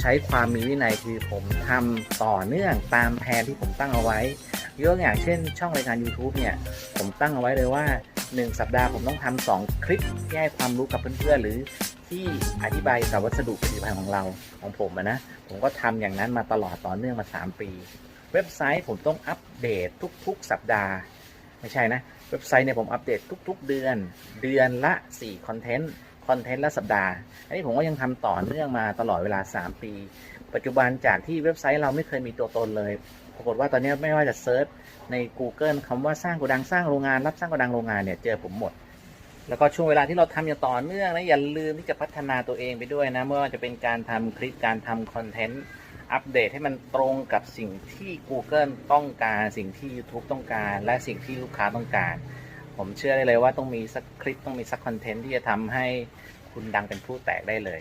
ใช้ความมีวินัยคือผมทำต่อเนื่องตามแผนที่ผมตั้งเอาไว้ยกอย่างเช่น ช่องรายการ YouTube เนี่ย ผมตั้งเอาไว้เลยว่า 1 สัปดาห์ผมต้องทำสองคลิปที่ให้ความรู้กับเพื่อนๆหรือที่อธิบายกับวัสดุผลิตภัณฑ์ของเราของผมนะ ผมก็ทำอย่างนั้นมาตลอดต่อเนื่องมา 3 ปี เว็บไซต์ผมต้องอัปเดตทุก ๆ สัปดาห์ ไม่ใช่นะ เว็บไซต์เนี่ยผมอัปเดตทุก ๆ เดือน เดือนละ4คอนเทนต์ คอนเทนต์ละสัปดาห์ อันนี้ผมก็ยังทำต่อเนื่องมาตลอดเวลา 3 ปี ปัจจุบันจากที่เว็บไซต์เราไม่เคยมีตัวตนเลย ปรากฏว่าตอนนี้ไม่ว่าจะเซิร์ชใน Google คำว่าสร้างโกดังสร้างโรงงานรับสร้างโกดังโรงงานเนี่ยเจอผมหมด แล้วก็ช่วงเวลาที่เราทำอย่างต่อเนื่องนะอย่าลืมที่จะพัฒนาตัวเองไปด้วยนะไม่ว่าจะเป็นการทำคลิปการทำคอนเทนต์อัปเดตให้มันตรงกับสิ่งที่ Google ต้องการสิ่งที่ YouTube ต้องการ และสิ่งที่ลูกค้าต้องการ ผมเชื่อได้เลยว่าต้องมีสักคลิปต้องมีสักคอนเทนต์ที่จะทำให้คุณดังเป็นผู้แตกได้เลย